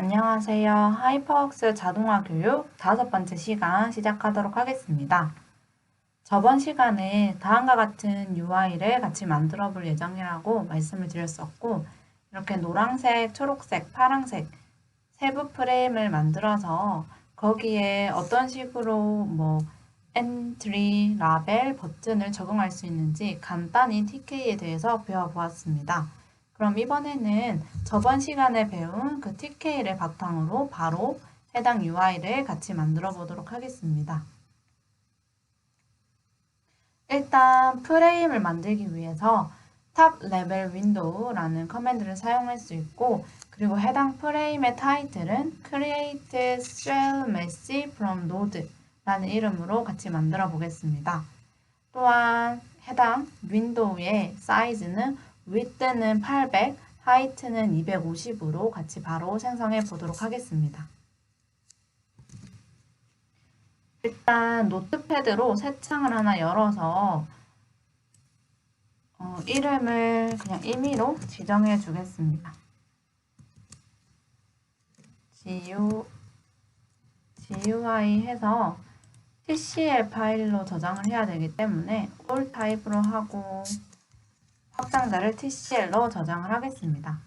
안녕하세요. 하이퍼웍스 자동화 교육 다섯 번째 시간 시작하도록 하겠습니다. 저번 시간에 다음과 같은 UI를 같이 만들어 볼 예정이라고 말씀을 드렸었고, 이렇게 노란색, 초록색, 파란색 세부 프레임을 만들어서 거기에 어떤 식으로 뭐 엔트리, 라벨, 버튼을 적용할 수 있는지 간단히 TK에 대해서 배워보았습니다. 그럼 이번에는 저번 시간에 배운 그 TK를 바탕으로 바로 해당 UI를 같이 만들어 보도록 하겠습니다. 일단 프레임을 만들기 위해서 탑 레벨 윈도우라는 커맨드를 사용할 수 있고 그리고 해당 프레임의 타이틀은 create shell messy from node 라는 이름으로 같이 만들어 보겠습니다. 또한 해당 윈도우의 사이즈는 width는 800, height는 250으로 같이 바로 생성해 보도록 하겠습니다. 일단 노트패드로 새 창을 하나 열어서 어, 이름을 그냥 임의로 지정해 주겠습니다. GU, GUI 해서 TCL 파일로 저장을 해야 되기 때문에 all 타입으로 하고 확장자를 TCL로 저장을 하겠습니다.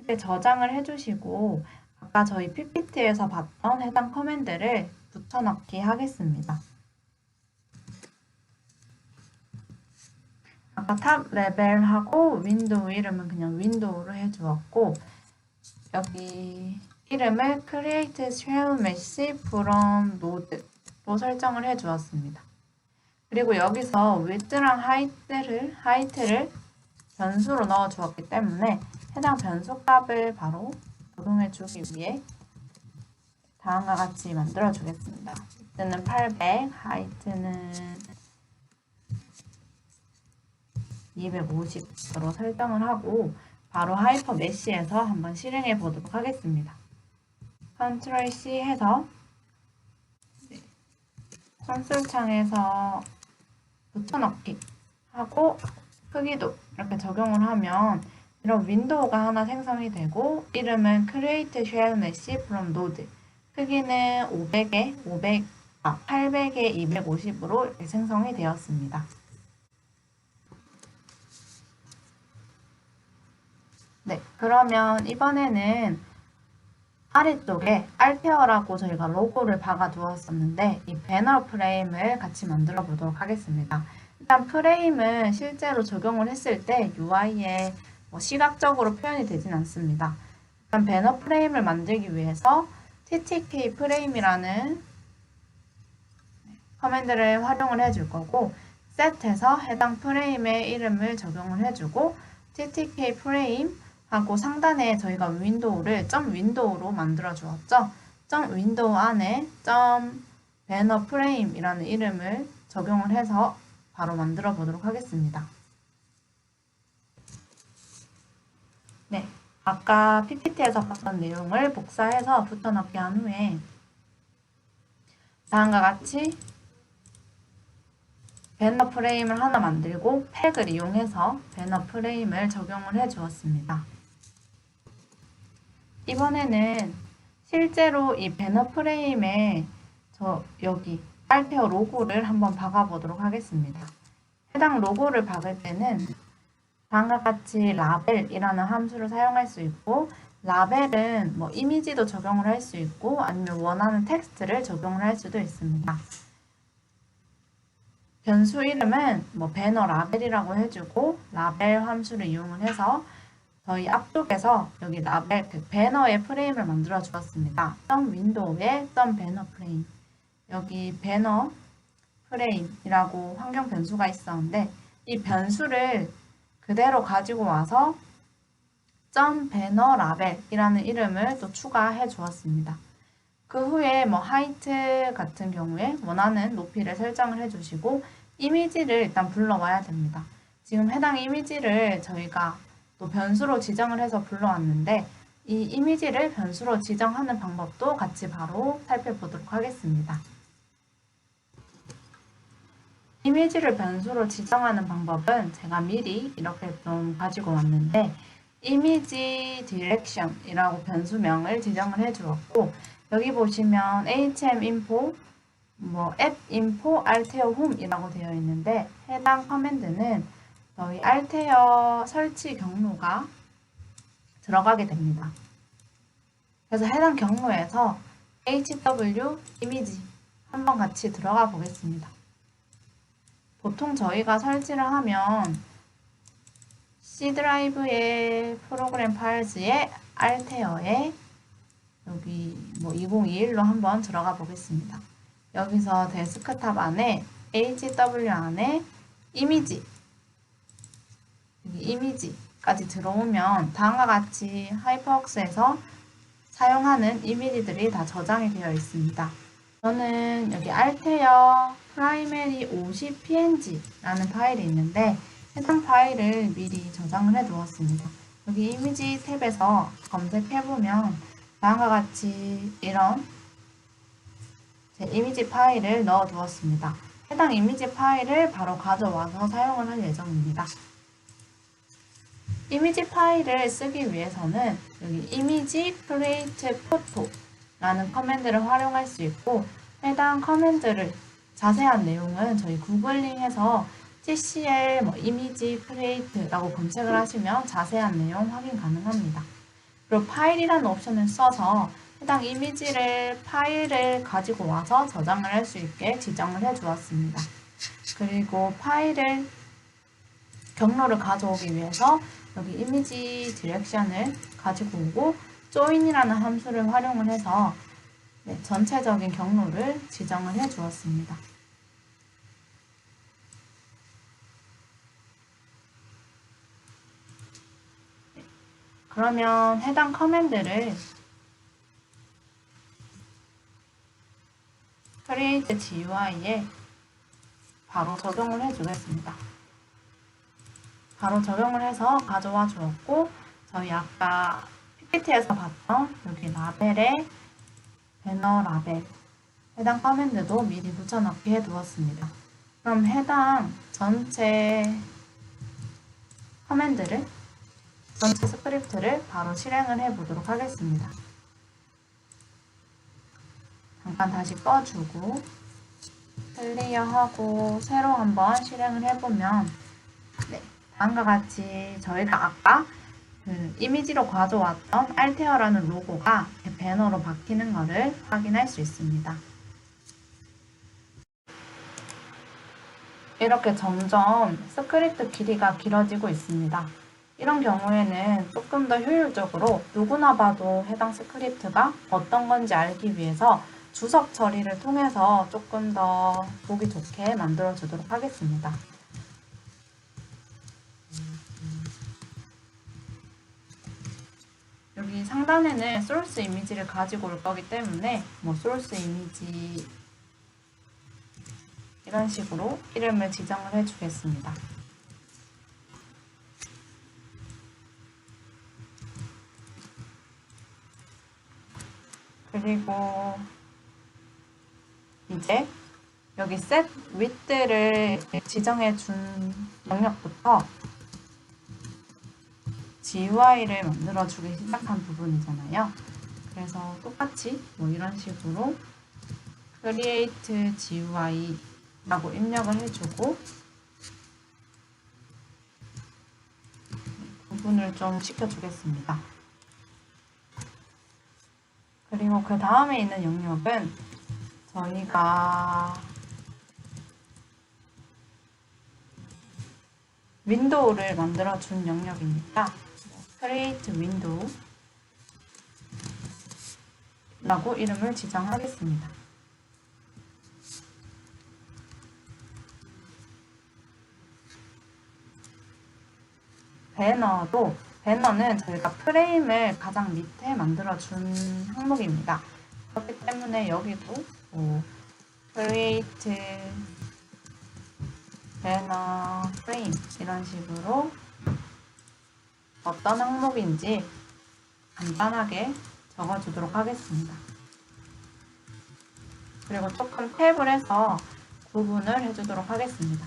이때 저장을 해주시고 아까 저희 PPT에서 봤던 해당 커맨드를 붙여넣기 하겠습니다. 아까 탑 레벨하고 윈도우 이름은 그냥 윈도우로 해주었고 여기 이름을 create shell mesh from node로 설정을 해주었습니다. 그리고 여기서 width랑 height를, height를 변수로 넣어 주었기 때문에 해당 변수 값을 바로 적용해 주기 위해 다음과 같이 만들어 주겠습니다. width는 800, height는 250으로 설정을 하고 바로 하이퍼 메시에서 한번 실행해 보도록 하겠습니다. 컨트롤 C 해서 콘솔 창에서 붙여넣기 하고 크기도 이렇게 적용을 하면 이런 윈도우가 하나 생성이 되고 이름은 create shell mesh from node 크기는 500에 500, 아, 800에 250으로 이렇게 생성이 되었습니다. 네, 그러면 이번에는 아래쪽에 알테어라고 저희가 로고를 박아 두었었는데 이 배너 프레임을 같이 만들어 보도록 하겠습니다. 일단 프레임은 실제로 적용을 했을 때 UI에 뭐 시각적으로 표현이 되진 않습니다. 일단 배너 프레임을 만들기 위해서 TTK 프레임이라는 커맨드를 활용을 해줄 거고 set에서 해당 프레임의 이름을 적용을 해주고 TTK 프레임 하고 상단에 저희가 윈도우를 점 윈도우로 만들어 주었죠. 점 윈도우 안에 점 배너 프레임이라는 이름을 적용을 해서 바로 만들어 보도록 하겠습니다. 네, 아까 PPT에서 봤던 내용을 복사해서 붙여넣기 한 후에 다음과 같이 배너 프레임을 하나 만들고 팩을 이용해서 배너 프레임을 적용을 해 주었습니다. 이번에는 실제로 이 배너 프레임에 저 여기 알테어 로고를 한번 박아 보도록 하겠습니다. 해당 로고를 박을 때는 다음과 같이 라벨이라는 함수를 사용할 수 있고 라벨은 뭐 이미지도 적용을 할 수 있고 아니면 원하는 텍스트를 적용을 할 수도 있습니다. 변수 이름은 뭐 배너 라벨이라고 해주고 라벨 함수를 이용을 해서 저희 앞쪽에서 여기 라벨 그 배너의 프레임을 만들어 주었습니다. 점 윈도우에 점 배너 프레임 여기 배너 프레임이라고 환경 변수가 있었는데 이 변수를 그대로 가지고 와서 점 배너 라벨이라는 이름을 또 추가해 주었습니다. 그 후에 뭐 하이트 같은 경우에 원하는 높이를 설정을 해주시고 이미지를 일단 불러와야 됩니다. 지금 해당 이미지를 저희가 또 변수로 지정을 해서 불러왔는데 이 이미지를 변수로 지정하는 방법도 같이 바로 살펴보도록 하겠습니다. 이미지를 변수로 지정하는 방법은 제가 미리 이렇게 좀 가지고 왔는데 이미지 디렉션이라고 변수명을 지정을 해 주었고 여기 보시면 hm info 뭐 app info altair home이라고 되어 있는데 해당 커맨드는 저희 알테어 설치 경로가 들어가게 됩니다. 그래서 해당 경로에서 hw 이미지 한번 같이 들어가 보겠습니다. 보통 저희가 설치를 하면 C 드라이브의 프로그램 파일즈에 알테어에 여기 뭐 2021로 한번 들어가 보겠습니다. 여기서 데스크탑 안에 HW 안에 이미지 이미지까지 들어오면 다음과 같이 하이퍼웍스에서 사용하는 이미지들이 다 저장이 되어 있습니다. 저는 여기 알테어 프라이머리 50 png라는 파일이 있는데 해당 파일을 미리 저장을 해 두었습니다. 여기 이미지 탭에서 검색해보면 다음과 같이 이런 제 이미지 파일을 넣어 두었습니다. 해당 이미지 파일을 바로 가져와서 사용을 할 예정입니다. 이미지 파일을 쓰기 위해서는 여기 이미지 create photo라는 커맨드를 활용할 수 있고 해당 커맨드를 자세한 내용은 저희 구글링해서 TCL 뭐 이미지 크리에이트라고 검색을 하시면 자세한 내용 확인 가능합니다. 그리고 파일이라는 옵션을 써서 해당 이미지를 파일을 가지고 와서 저장을 할 수 있게 지정을 해 주었습니다. 그리고 파일을 경로를 가져오기 위해서 여기 이미지 디렉션을 가지고 오고 join이라는 함수를 활용을 해서 네, 전체적인 경로를 지정을 해 주었습니다. 그러면 해당 커맨드를 create GUI에 바로 적용을 해 주겠습니다. 바로 적용을 해서 가져와 주었고 저희 아까 PPT에서 봤던 여기 라벨에 배너 라벨 해당 커맨드도 미리 붙여넣기 해두었습니다. 그럼 해당 전체 커맨드를 전체 스크립트를 바로 실행을 해 보도록 하겠습니다. 잠깐 다시 꺼주고 클리어하고 새로 한번 실행을 해보면 네, 다음과 같이 저희가 아까 그 이미지로 가져왔던 알테어라는 로고가 배너로 바뀌는 것을 확인할 수 있습니다. 이렇게 점점 스크립트 길이가 길어지고 있습니다. 이런 경우에는 조금 더 효율적으로 누구나 봐도 해당 스크립트가 어떤 건지 알기 위해서 주석 처리를 통해서 조금 더 보기 좋게 만들어 주도록 하겠습니다. 여기 상단에는 소스 이미지를 가지고 올 거기 때문에 뭐 소스 이미지 이런 식으로 이름을 지정을 해 주겠습니다. 그리고 이제 여기 set width를 지정해 준 영역부터 GUI를 만들어 주기 시작한 부분이잖아요. 그래서 똑같이 뭐 이런 식으로 create GUI라고 입력을 해주고 부분을 좀 시켜주겠습니다. 그리고 그 다음에 있는 영역은 저희가 윈도우를 만들어 준 영역입니다. Create window 라고 이름을 지정하겠습니다. 배너도 배너는 저희가 프레임을 가장 밑에 만들어 준 항목입니다. 그렇기 때문에 여기도 뭐 create 배너 프레임 이런 식으로 어떤 항목인지 간단하게 적어주도록 하겠습니다. 그리고 조금 탭을 해서 구분을 해주도록 하겠습니다.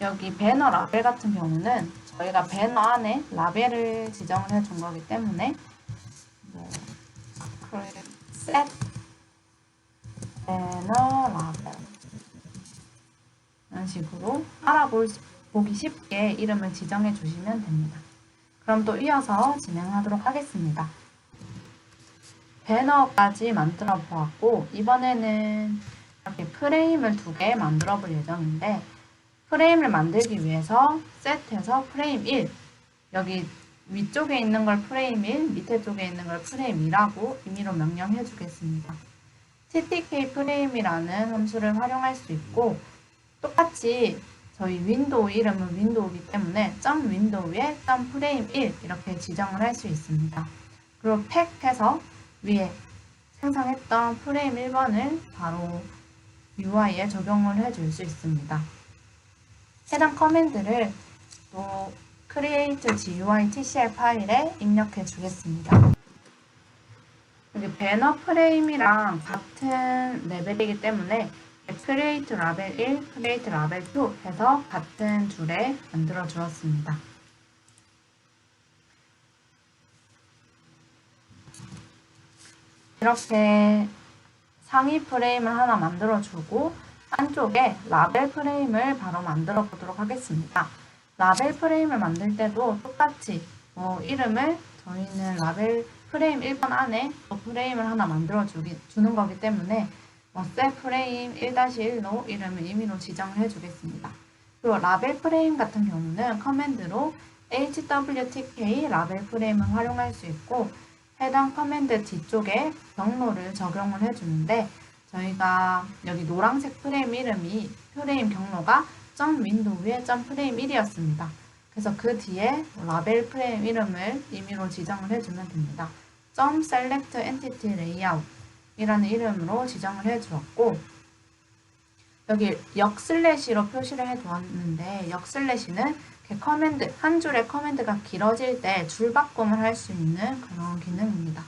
여기 배너 라벨 같은 경우는 저희가 배너 안에 라벨을 지정을 해 준 거기 때문에 뭐, 셋 배너 라벨 이런 식으로 알아보기 쉽게 이름을 지정해 주시면 됩니다. 그럼 또 이어서 진행하도록 하겠습니다. 배너까지 만들어 보았고 이번에는 이렇게 프레임을 두 개 만들어 볼 예정인데 프레임을 만들기 위해서 셋에서 프레임 1 여기 위쪽에 있는 걸 프레임 1 밑에 쪽에 있는 걸 프레임 2라고 임의로 명령해 주겠습니다. TTK 프레임이라는 함수를 활용할 수 있고 똑같이 저희 윈도우 이름은 윈도우이기 때문에 점 윈도우에 점 프레임 1 이렇게 지정을 할 수 있습니다. 그리고 팩 해서 위에 생성했던 프레임 1번을 바로 UI에 적용을 해줄 수 있습니다. 해당 커맨드를 또 create GUI TCL 파일에 입력해 주겠습니다. 여기 배너 프레임이랑 같은 레벨이기 때문에 create 라벨 1, create 라벨 2 해서 같은 줄에 만들어 주었습니다. 이렇게 상위 프레임을 하나 만들어 주고 안쪽에 라벨 프레임을 바로 만들어 보도록 하겠습니다. 라벨 프레임을 만들 때도 똑같이 뭐 이름을 저희는 라벨 프레임 1번 안에 또 프레임을 하나 만들어 주는 거기 때문에 뭐셀 프레임 1-1로 이름을 임의로 지정을 해주겠습니다. 그리고 라벨 프레임 같은 경우는 커맨드로 hwtk 라벨 프레임을 활용할 수 있고 해당 커맨드 뒤쪽에 경로를 적용을 해주는데 저희가 여기 노란색 프레임 이름이 프레임 경로가 점 윈도우에 점 프레임 1이었습니다. 그래서 그 뒤에 라벨 프레임 이름을 임의로 지정을 해주면 됩니다. 점 select entity layout 이라는 이름으로 지정을 해주었고 여기 역 슬래시로 표시를 해두었는데 역 슬래시는 커맨드 한 줄의 커맨드가 길어질 때 줄바꿈을 할 수 있는 그런 기능입니다.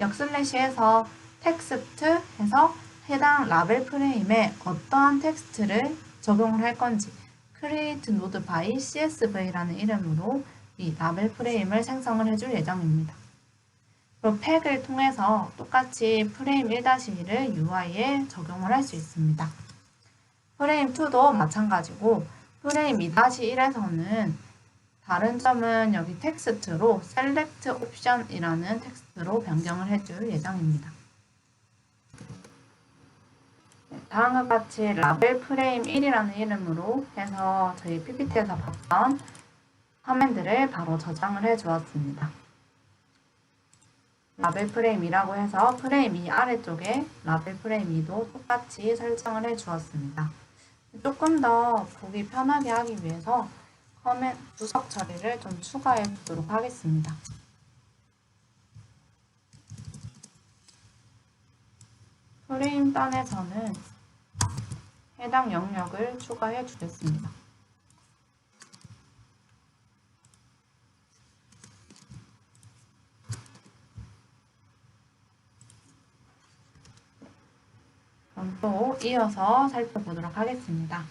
역 슬래시에서 텍스트 해서 해당 라벨 프레임에 어떠한 텍스트를 적용을 할 건지 create node by csv라는 이름으로 이 라벨 프레임을 생성을 해줄 예정입니다. 그리고 팩을 통해서 똑같이 프레임 1-1을 UI에 적용을 할 수 있습니다. 프레임 2도 마찬가지고 프레임 2-1에서는 다른 점은 여기 텍스트로 select option이라는 텍스트로 변경을 해줄 예정입니다. 다음과 같이 라벨 프레임 1이라는 이름으로 해서 저희 PPT에서 봤던 화면들을 바로 저장을 해 주었습니다. 라벨 프레임이라고 해서 프레임 이 아래쪽에 라벨 프레임 2도 똑같이 설정을 해 주었습니다. 조금 더 보기 편하게 하기 위해서 커맨 주석 처리를 좀 추가해 보도록 하겠습니다. 프레임 단에서는 해당 영역을 추가해 주겠습니다. 그럼 또 이어서 살펴보도록 하겠습니다.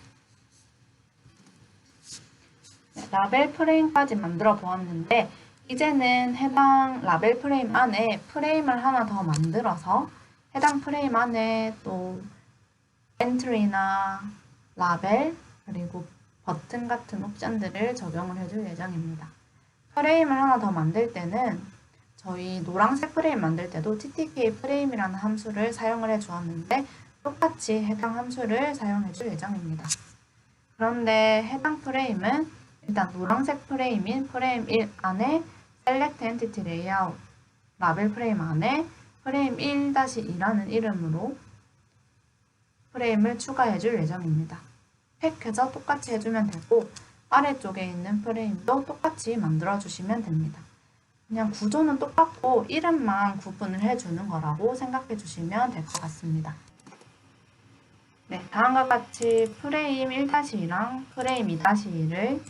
네, 라벨 프레임까지 만들어 보았는데 이제는 해당 라벨 프레임 안에 프레임을 하나 더 만들어서 해당 프레임 안에 또 엔트리나 라벨 그리고 버튼 같은 옵션들을 적용을 해줄 예정입니다. 프레임을 하나 더 만들 때는 저희 노란색 프레임 만들 때도 ttk 프레임이라는 함수를 사용을 해 주었는데 똑같이 해당 함수를 사용해 줄 예정입니다. 그런데 해당 프레임은 일단 노란색 프레임인 프레임 1 안에 select entity layout 라벨 프레임 안에 프레임 1-2라는 이름으로 프레임을 추가해 줄 예정입니다. 팩해서 똑같이 해주면 되고 아래쪽에 있는 프레임도 똑같이 만들어 주시면 됩니다. 그냥 구조는 똑같고 이름만 구분을 해주는 거라고 생각해 주시면 될 것 같습니다. 네, 다음과 같이 프레임 1-2랑 프레임 2-2를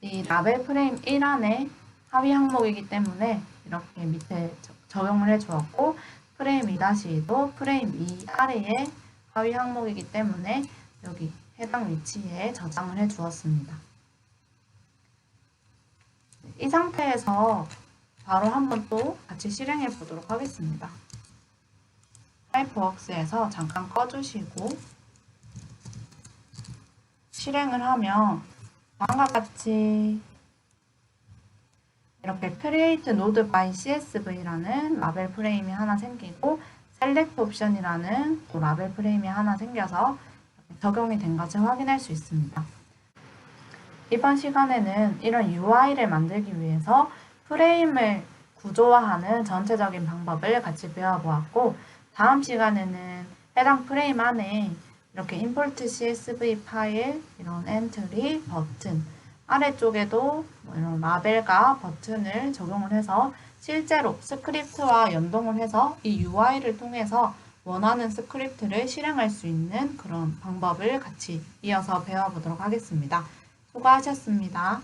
이 라벨 프레임 1 안에 하위 항목이기 때문에 이렇게 밑에 적용을 해 주었고 프레임 2-2도 프레임 2 아래에 하위 항목이기 때문에 여기 해당 위치에 저장을 해 주었습니다. 이 상태에서 바로 한번 또 같이 실행해 보도록 하겠습니다. 하이퍼웍스에서 잠깐 꺼주시고 실행을 하면 다음과 같이 이렇게 Create Node by CSV라는 라벨 프레임이 하나 생기고 Select 옵션이라는 또 라벨 프레임이 하나 생겨서 적용이 된 것을 확인할 수 있습니다. 이번 시간에는 이런 UI를 만들기 위해서 프레임을 구조화하는 전체적인 방법을 같이 배워보았고 다음 시간에는 해당 프레임 안에 이렇게 import CSV 파일, 이런 엔트리, 버튼 아래쪽에도 뭐 이런 라벨과 버튼을 적용을 해서 실제로 스크립트와 연동을 해서 이 UI를 통해서 원하는 스크립트를 실행할 수 있는 그런 방법을 같이 이어서 배워보도록 하겠습니다. 수고하셨습니다.